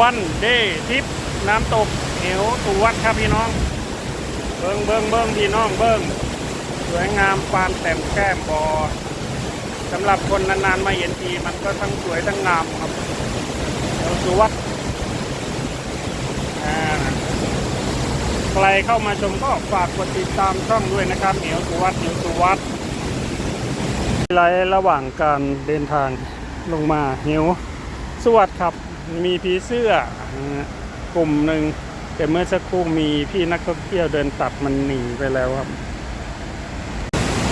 วันเดทิปน้ำตกเหวสุวัดครับพี่น้อง เบิ้งเบิ้งเบิ้งพี่น้องเบิ้งสวยงามปานแต้มแก้มบอสำหรับคนนานๆมาเห็นทีมันก็ทั้งสวยทั้งงามครับเหวสุวัดอ่าใครเข้ามาชมก็ฝากกดติดตามช่องด้วยนะครับเหวสุวัดเหวสุวัดไลระหว่างการเดินทางลงมาเหวสวัสดครับ มีผีเสื้อกลุ่มหนึ่งแต่เมื่อสักครู่มีพี่นักท่องเที่ยวเดินตัดมันหนีไปแล้วครับ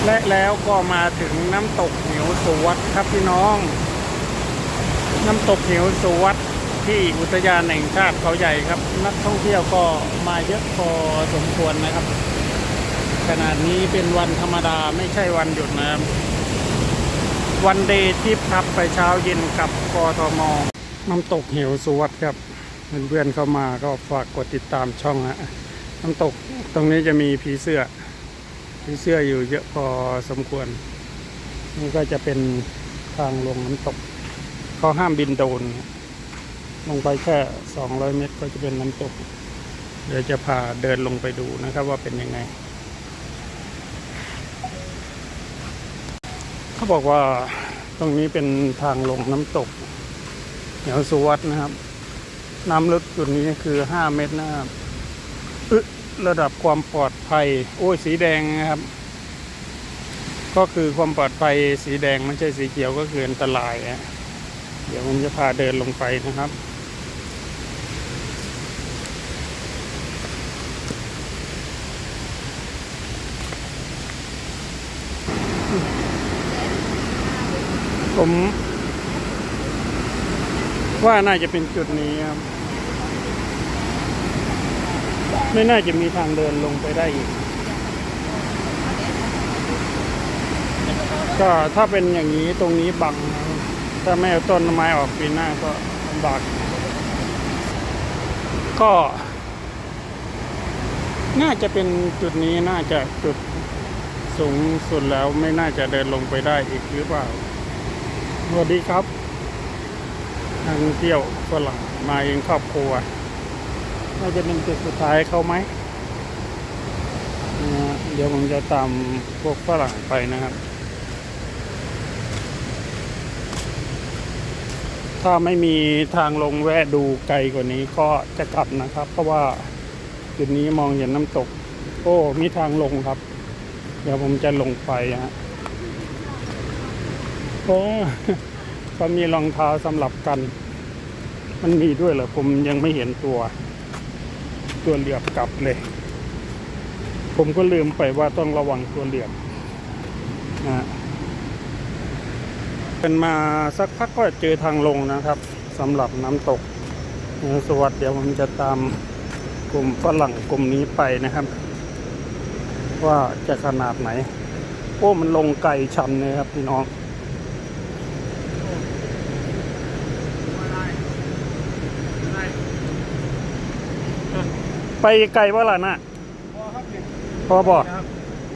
และแล้วก็มาถึงน้ำตกเหวสุวัสดครับพี่น้อง น้ำตกเหวสุวัสดที่อุทยานแห่งชาติเขาใหญ่ครับ นักท่องเที่ยวก็มาเยอะพอสมควรนะครับ ขนาดนี้เป็นวันธรรมดาไม่ใช่วันหยุดนะครับ วันเดย์ทริปครับไปเช้าเย็นกับกทม น้ำตกเหวสุวัสดครับเพื่อนๆเข้ามาก็ฝากกดติดตามช่องฮะน้ำตกตรงนี้จะมีผีเสื้อผีเสื้ออยู่เยอะพอสมควร นี่ก็จะเป็นทางลงน้ำตกเขาห้ามบินโดรนลงไปแค่ 200 เมตรก็จะเป็นน้ำตก เดี๋ยวจะพาเดินลงไปดูนะครับว่าเป็นยังไง เขาบอกว่าตรงนี้เป็นทางลงน้ำตก เหวสุวัสดนะครับ น้ำลึกจุดนี้คือ 5 เมตรนะครับอึระดับความปลอดภัย โอ้ยสีแดงนะครับ ก็คือความปลอดภัยสีแดงไม่ใช่สีเขียวก็คืออันตรายอะเดี๋ยวผมจะพาเดินลงไปนะครับผม ว่าน่าจะเป็นจุดนี้ครับไม่น่าจะมีทางเดินลงไปได้อีก ก็ถ้าเป็นอย่างนี้ตรงนี้บัง ถ้าไม่เอาต้นไม้ออกปีหน้าก็ลำบาก ก็ น่าจะเป็นจุดนี้น่าจะจุดสูงสุดแล้วไม่น่าจะเดินลงไปได้อีกหรือเปล่าสวัสดีครับ นักท่องเที่ยวฝรั่งมาเองครอบครัวน่าจะเป็นจุดสุดท้ายเขาไหม เดี๋ยวผมจะตามพวกฝรั่งไปนะครับ ถ้าไม่มีทางลงแวะดูไกลกว่านี้ก็จะกลับนะครับ เพราะว่าจุดนี้มองเห็นน้ำตก โอ้ มีทางลงครับ เดี๋ยวผมจะลงไปฮะโอ้ ก็มีรองเท้าสำหรับกัน มันมีด้วยเหรอผมยังไม่เห็นตัว ตัวเหลือบกลับเลย ผมก็ลืมไปว่าต้องระวังตัวเหลือบนะเป็นมาสักพักก็เจอทางลงนะครับสำหรับน้ำตกสวัสดเดี๋ยวผมจะตามกลุ่มฝรั่งกลุ่มนี้ไปนะครับ ว่าจะขนาดไหน โอ้มันลงไกลชันเลยครับพี่น้อง ไปไกลว่าล่ะน่ะพอบอก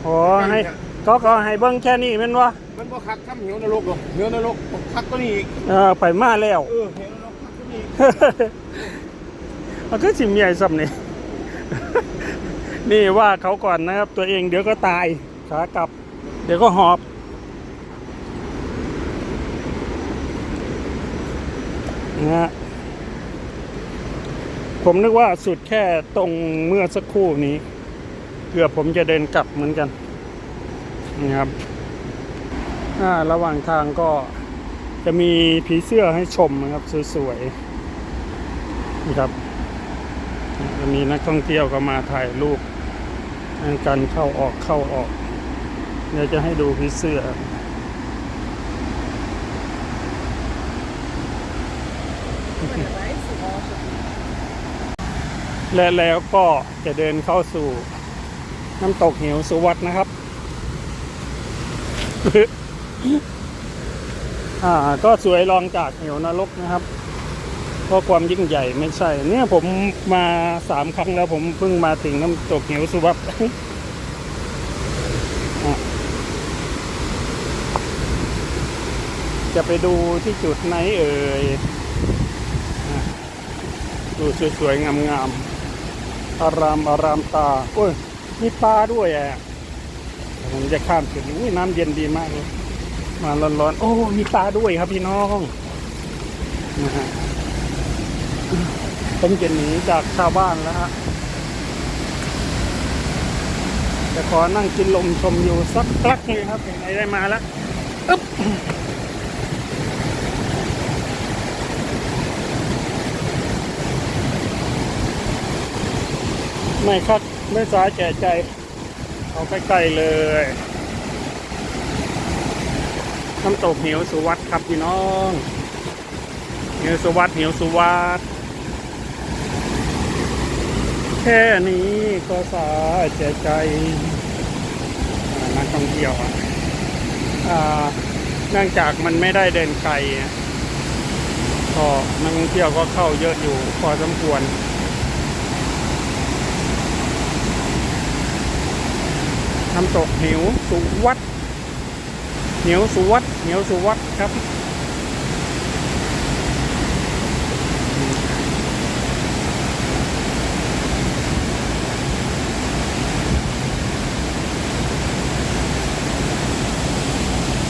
อ๋อให้ก็ก็ให้เบิ้งแค่นี้แม่นวะมันบ่คักทำเหวนรกหรอกเหวนรกคักก็นี่อีกเออไปมาแล้ว เออเหวนรกคักก็นี่อีกมันก็สิมีใหญ่ซ้ำนี่ นี่ว่าเขาก่อนนะครับ ตัวเองเดี๋ยวก็ตายขากลับ เดี๋ยวก็หอบ นะฮะ ผมนึกว่าสุดแค่ตรงเมื่อสักครู่นี้ เกือบผมจะเดินกลับเหมือนกันนะครับอ่าระหว่างทางก็จะมีผีเสื้อให้ชมนะครับสวยๆนะครับจะมีนักท่องเที่ยวก็มาถ่ายรูปกันเข้าออกเข้าออก เดี๋ยวจะให้ดูผีเสื้อ และแล้วก็จะเดินเข้าสู่น้ำตกเหวสุวัสดนะครับ อ่า ก็สวยรองจากเหวนรกนะครับ เพราะความยิ่งใหญ่ไม่ใช่ เนี่ยผมมาสามครั้งแล้วผมเพิ่งมาถึงน้ำตกเหวสุวัสดอะจะไปดูที่จุดไหนเอ่ยอะสวยๆงามๆ อารามอารามตาโอ้ยมีปลาด้วยอะผมจะข้ามจุดนี้อุ้ยน้ำเย็นดีมากเลยมาร้อนๆโอ้มีปลาด้วยครับพี่น้องนะฮะผมจะหนีจากชาวบ้านแล้วฮะจะขอนั่งกินลมชมอยู่สักพักนึงครับไหนได้มาแล้วอึ๊บ ไม่คัดไม่สายแก่ใจ เอาใกล้ๆเลย น้ำตกเหวสุวัสดครับพี่น้องเหวสุวัสดเหวสุวัสดแค่นี้ก็สาแก่ใจนักท่องเที่ยวอะเนื่องจากมันไม่ได้เดินไกลก็นักท่องเที่ยวก็เข้าเยอะอยู่พอสมควร น้ำตกเหวสุวัดเหวสุวัดเหวสุวัดครับ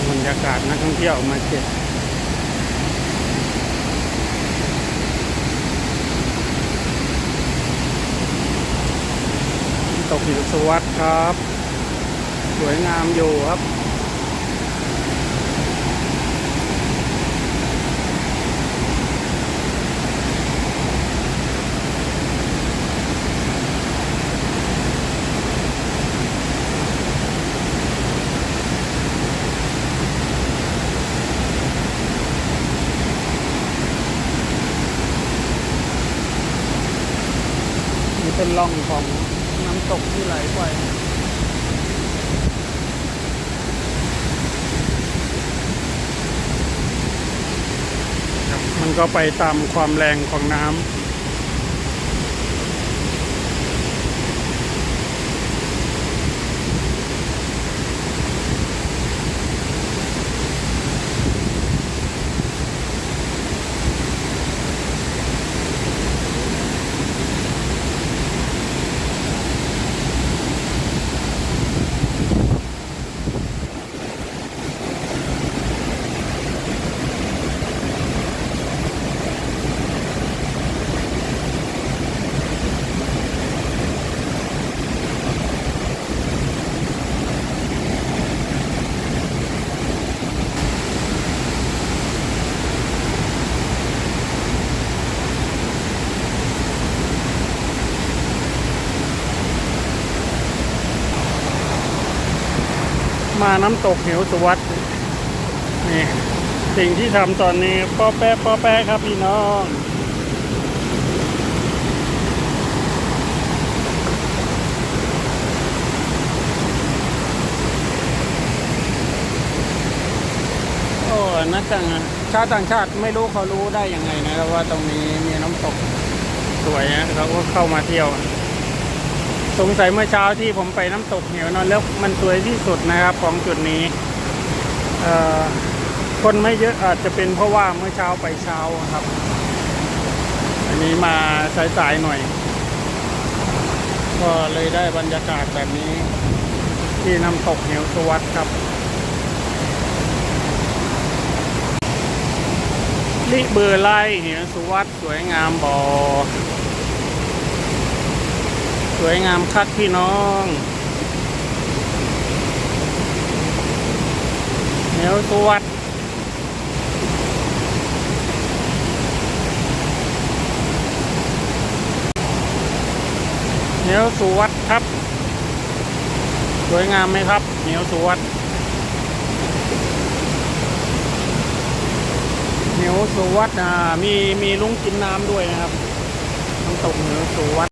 บรรยากาศนักท่องเที่ยวมาเจ็ดน้ำตกหินสวัสดครับ สวยงามอยู่ครับมีเป็นร่องของน้ำตกที่ไหลไป ครับมัน ก็ไปตามความแรงของน้ำ มาน้ำตกเหวสุวัสด์นี่สิ่งที่ทำตอนนี้ป้อแป๊ะป้อแป๊ะครับพี่น้องโอ้นักต่างชาติต่างชาติไม่รู้เขารู้ได้ยังไงนะครับว่าตรงนี้มีน้ำตกสวยนะเขาก็เข้ามาเที่ยว สงสัยเมื่อเช้าที่ผมไปน้ำตกเหวนอนแล้วมันสวยที่สุดนะครับของจุดนี้คนไม่เยอะอาจจะเป็นเพราะว่าเมื่อเช้าไปเช้าครับ อันนี้มาสายๆหน่อย ก็เลยได้บรรยากาศแบบนี้ ที่น้ำตกเหวสวัสดครับลิเบอร์ไล่เหวสวัสดสวยงามบอ สวยงามคักพี่น้องเหนียวสวัสดเหนียวสวัสดครับ สวยงามไหมครับเหนียวสวัสดเหนียวสวัสดอ่ามีมีลุงกินน้ำด้วยนะครับน้ำตกเหนียวสวัสด